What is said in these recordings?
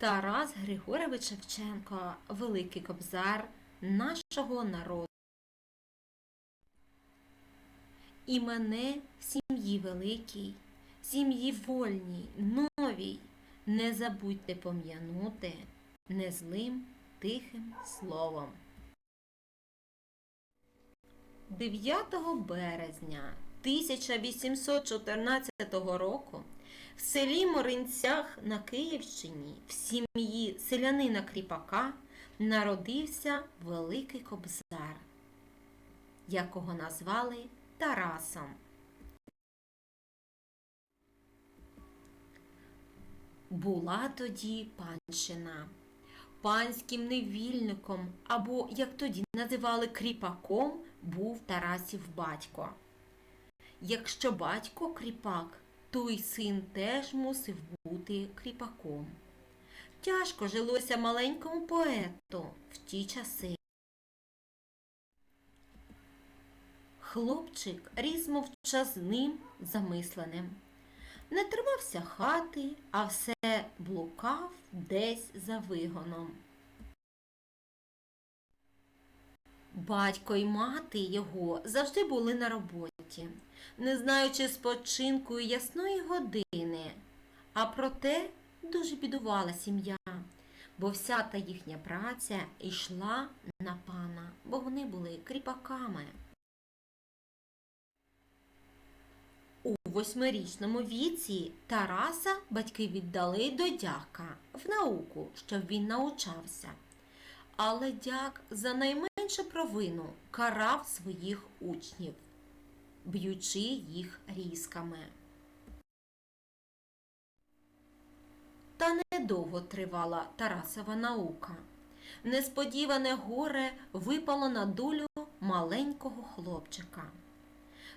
Тарас Григорович Шевченко, великий кобзар нашого народу. І мене в сім'ї великій, сім'ї вольній, новій, не забудьте пом'янути незлим тихим словом. 9 березня 1814 року в селі Моринцях на Київщині в сім'ї селянина Кріпака народився Великий Кобзар, якого назвали Тарасом. Була тоді панщина. Панським невільником, або, як тоді називали кріпаком, був Тарасів батько. Якщо батько кріпак, то й син теж мусив бути кріпаком. Тяжко жилося маленькому поету в ті часи. Хлопчик ріс мовчазним, замисленим. Не тримався хати, а все блукав десь за вигоном. Батько й мати його завжди були на роботі, не знаючи спочинку і ясної години, а проте дуже бідувала сім'я, бо вся та їхня праця йшла на пана, бо вони були кріпаками. У восьмирічному віці Тараса батьки віддали до дяка в науку, щоб він навчався. Але дяк за найменшу провину карав своїх учнів, б'ючи їх різками. Та недовго тривала Тарасова наука. Несподіване горе випало на долю маленького хлопчика.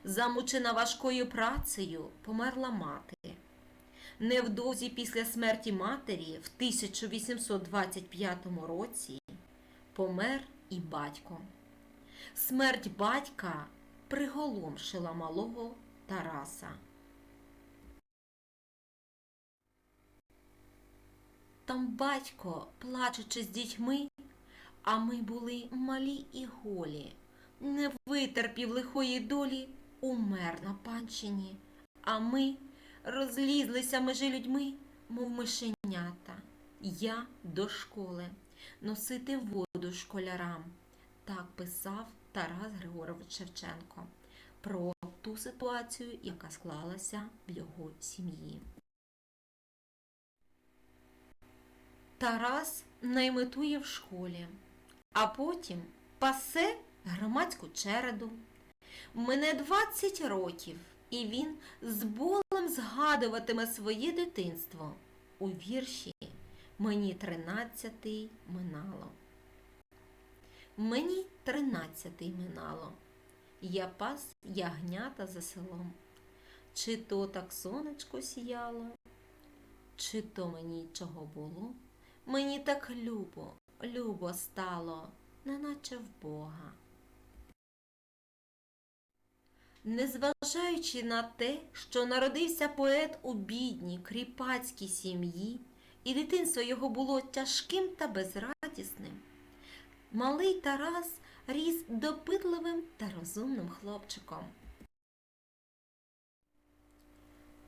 Замучена важкою працею померла мати. Невдовзі після смерті матері в 1825 році помер і батько. Смерть батька приголомшила малого Тараса. Там батько, плачучи з дітьми, а ми були малі і голі, не витерпів лихої долі, умер на панщині, а ми розлізлися межи людьми, мов мишенята. Я до школи носити воду школярам. Так писав Тарас Григорович Шевченко про ту ситуацію, яка склалася в його сім'ї. Тарас наймитує в школі, а потім пасе громадську череду. Мине 20 років, і він з болем згадуватиме своє дитинство у вірші Мені тринадцятий минало. Мені тринадцятий минало. Я пас ягнята за селом. Чи то так сонечко сіяло, чи то мені чого було. Мені так любо, любо стало, неначе в Бога. Незважаючи на те, що народився поет у бідній кріпацькій сім'ї, і дитинство його було тяжким та безрадісним, малий Тарас ріс допитливим та розумним хлопчиком.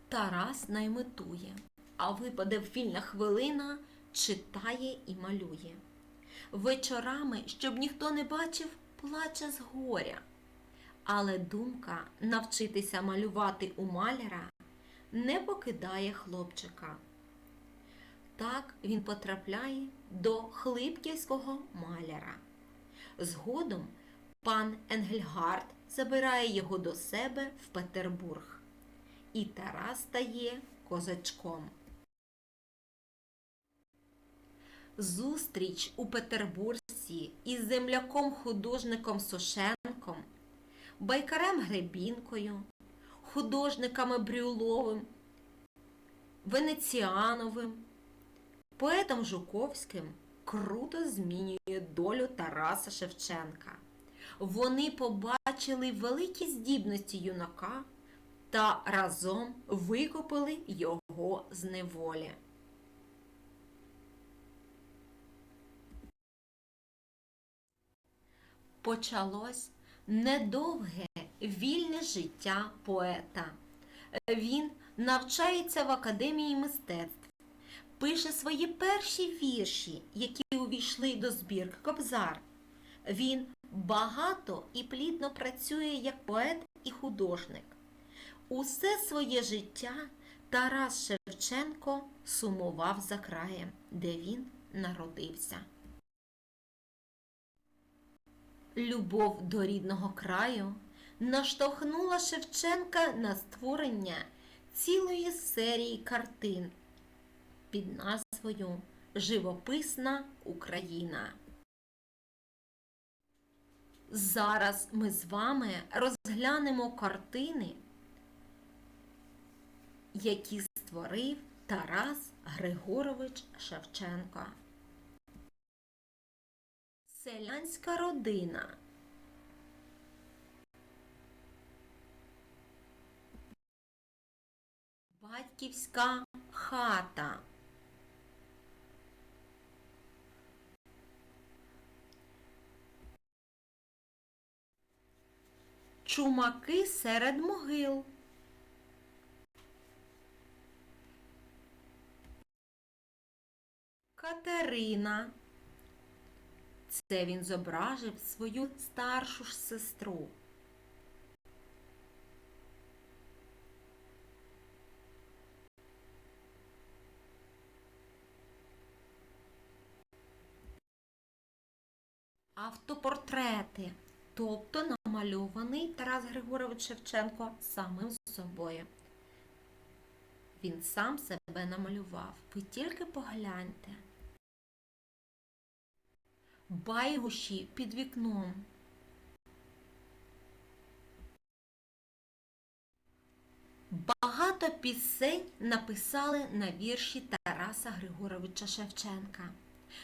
Тарас найметує, а випаде вільна хвилина, читає і малює. Вечорами, щоб ніхто не бачив, плаче з горя. Але думка навчитися малювати у маляра не покидає хлопчика. Так він потрапляє до хлипківського маляра. Згодом пан Енгельгард забирає його до себе в Петербург, і Тарас стає козачком. Зустріч у Петербурзі із земляком-художником Сошенком, байкарем Гребінкою, художниками Брюловим, Венеціановим, поетом Жуковським круто змінює долю Тараса Шевченка. Вони побачили великі здібності юнака та разом викопили його з неволі. Почалось недовге вільне життя поета. Він навчається в академії мистецтв пише свої перші вірші, які увійшли до збірки Кобзар. Він багато і плідно працює як поет і художник. Усе своє життя Тарас Шевченко сумував за краєм, де він народився. Любов до рідного краю наштовхнула Шевченка на створення цілої серії картин під назвою Живописна Україна. Зараз ми з вами розглянемо картини, які створив Тарас Григорович Шевченко. Селянська родина. Батьківська хата. Чумаки серед могил. Катерина. Це він зображив свою старшу ж сестру. Автопортрети, тобто намальований Тарас Григорович Шевченко самим собою. Він сам себе намалював. Ви тільки погляньте. Байгуші під вікном. Багато пісень написали на вірші Тараса Григоровича Шевченка.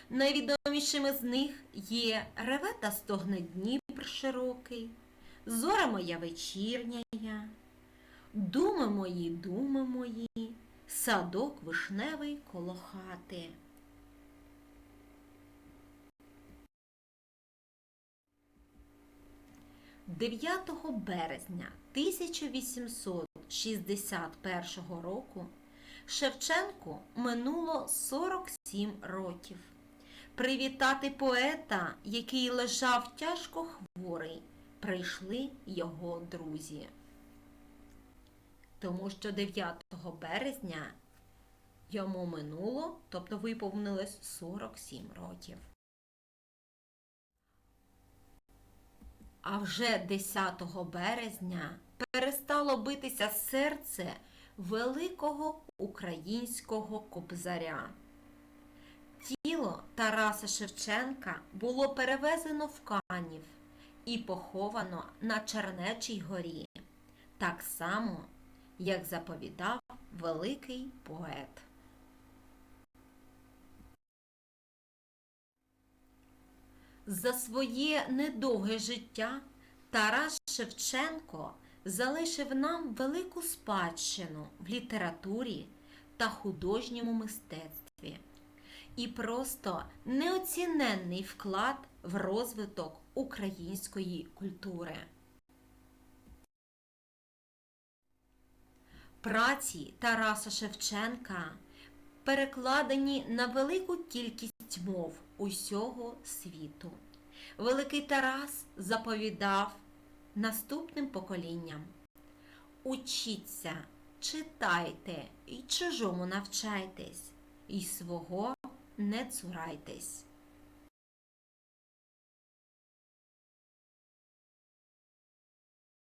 Найвідомішими з них є Реве та стогне Дніпр широкий, Зора моя вечірняя, Думи мої, думи мої, Садок вишневий коло хати. Дев'ятого березня 1861 року Шевченку минуло 47 років. Привітати поета, який лежав тяжко хворий, прийшли його друзі. Тому що 9 березня йому минуло, тобто виповнилось 47 років. А вже 10 березня перестало битися серце великого українського кобзаря. Тіло Тараса Шевченка було перевезено в Канів і поховано на Чернечій горі, так само, як заповідав великий поет. За своє недовге життя Тарас Шевченко залишив нам велику спадщину в літературі та художньому мистецтві і просто неоціненний вклад в розвиток української культури. Праці Тараса Шевченка перекладені на велику кількість мов усього світу. Великий Тарас заповідав наступним поколінням. Учіться, читайте і чужому навчайтесь, і свого не цурайтесь.